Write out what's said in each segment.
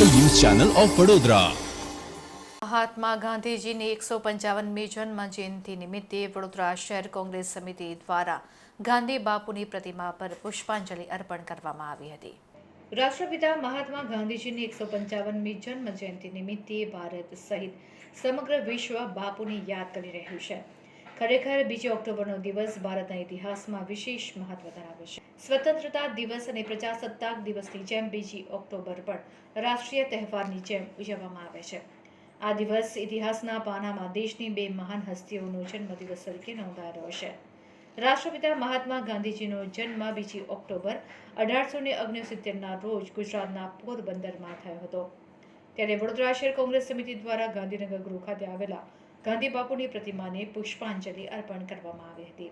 Channel of Vadodara. Mahatma ગાંધીજીની એકસો પંચાવનમી જન્મ જયંતિ નિમિત્તે વડોદરા શહેર કોંગ્રેસ સમિતિ દ્વારા ગાંધી બાપુની પ્રતિમા પર પુષ્પાંજલિ અર્પણ કરવામાં આવી હતી. રાષ્ટ્રપિતા મહાત્મા ગાંધીજીની એકસો પંચાવનમી જન્મ જયંતિ નિમિત્તે ભારત સહિત સમગ્ર વિશ્વ બાપુને યાદ કરી રહ્યું છે. ખરેખર બીજી ઓક્ટોબરનો દિવસ ભારતના ઇતિહાસમાં વિશેષ મહત્વ ધરાવે છે. સ્વતંત્રતા દિવસ અને પ્રજાસત્તાક દિવસની જેમ બીજી ઓક્ટોબર પણ રાષ્ટ્રીય તહેવારની જેમ ઉજવવામાં આવે છે. આ દિવસ ઇતિહાસના પાનામાં દેશની બે મહાન હસ્તીઓનો જન્મદિવસ તરીકે નોંધાયેલો છે. રાષ્ટ્રપિતા મહાત્મા ગાંધીજીનો જન્મ બીજી ઓક્ટોબર અઢારસો ને ઓગણસિત્તેરના રોજ ગુજરાતના પોરબંદરમાં થયો હતો. ત્યારે વડોદરા શહેર કોંગ્રેસ સમિતિ દ્વારા ગાંધીનગર ગૃહ ખાતે આવેલા ગાંધી બાપુની પ્રતિમાને પુષ્પાંજલિ અર્પણ કરવામાં આવી હતી.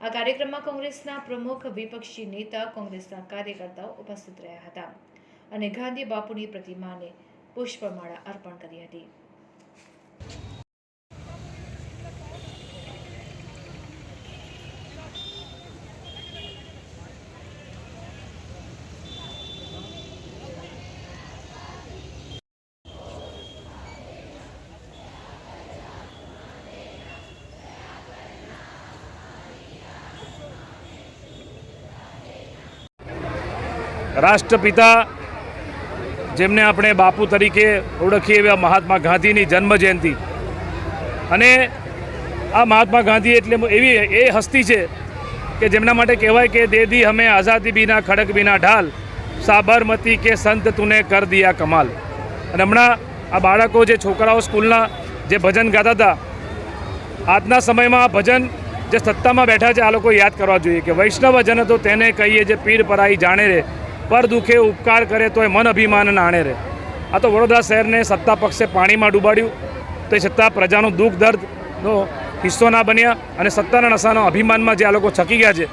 આ કાર્યક્રમમાં કોંગ્રેસના પ્રમુખ વિપક્ષી નેતા, કોંગ્રેસના કાર્યકર્તાઓ ઉપસ્થિત રહ્યા હતા અને ગાંધી બાપુની પ્રતિમાને પુષ્પમાળા અર્પણ કરી હતી. રાષ્ટ્રપિતા જેમને આપણે બાપુ તરીકે ઓળખીએ એવા મહાત્મા ગાંધીની જન્મ જયંતિ અને આ મહાત્મા ગાંધી એટલે એવી એ હસ્તી છે કે જેમના માટે કહેવાય કે દેદી હમે આઝાદી બીના ખડક બીના ઢાલ, સાબરમતી કે સંત તુને કર દિયા કમાલ. અને હમણાં આ બાળકો જે છોકરાઓ સ્કૂલના જે ભજન ગાતા હતા, આજના સમયમાં આ ભજન જે સત્તામાં બેઠા છે, આ લોકો યાદ કરવા જોઈએ કે વૈષ્ણવ જન તો તેને કહીએ જે પીર પરાઈ જાણે રે. પર દુઃખે ઉપકાર કરે તો એ મન અભિમાન નાણે રહે. આ તો વડોદરા શહેરને સત્તા પક્ષે પાણીમાં ડૂબાડ્યું. તે છતાં પ્રજાનું દુઃખ દર્દનો હિસ્સો ના બન્યા અને સત્તાના નશાનો અભિમાનમાં જે આ લોકો છકી ગયા છે.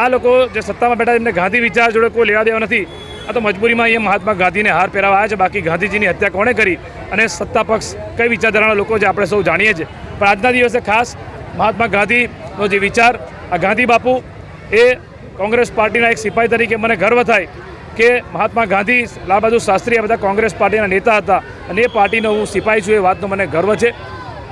આ લોકો જે સત્તામાં બેઠા એમને ગાંધી વિચાર જોડે કોઈ લેવા દેવા નથી. આ તો મજબૂરીમાં અહીંયા મહાત્મા ગાંધીને હાર પહેરાવા આવ્યા છે. બાકી ગાંધીજીની હત્યા કોણે કરી? અને સત્તા પક્ષ કઈ વિચારધારાના લોકો જે આપણે સૌ જાણીએ છીએ. પણ આજના દિવસે ખાસ મહાત્મા ગાંધીનો જે વિચાર, આ ગાંધી બાપુ એ કોંગ્રેસ પાર્ટીના એક સિપાહી તરીકે મને ગર્વ થાય કે મહાત્મા ગાંધી લાલબહાદુર શાસ્ત્રી આ બધા કોંગ્રેસ પાર્ટીના નેતા હતા અને એ પાર્ટીનો હું સિપાઈ છું એ વાતનો મને ગર્વ છે.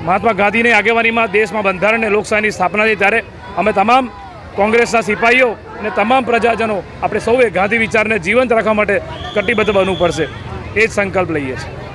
મહાત્મા ગાંધીની આગેવાનીમાં દેશમાં બંધારણ અને લોકશાહીની સ્થાપના થઈ ત્યારે અમે તમામ કોંગ્રેસના સિપાહીઓ અને તમામ પ્રજાજનો, આપણે સૌએ ગાંધી વિચારને જીવંત રાખવા માટે કટિબદ્ધ બનવું પડશે. એ જ સંકલ્પ લઈએ છીએ.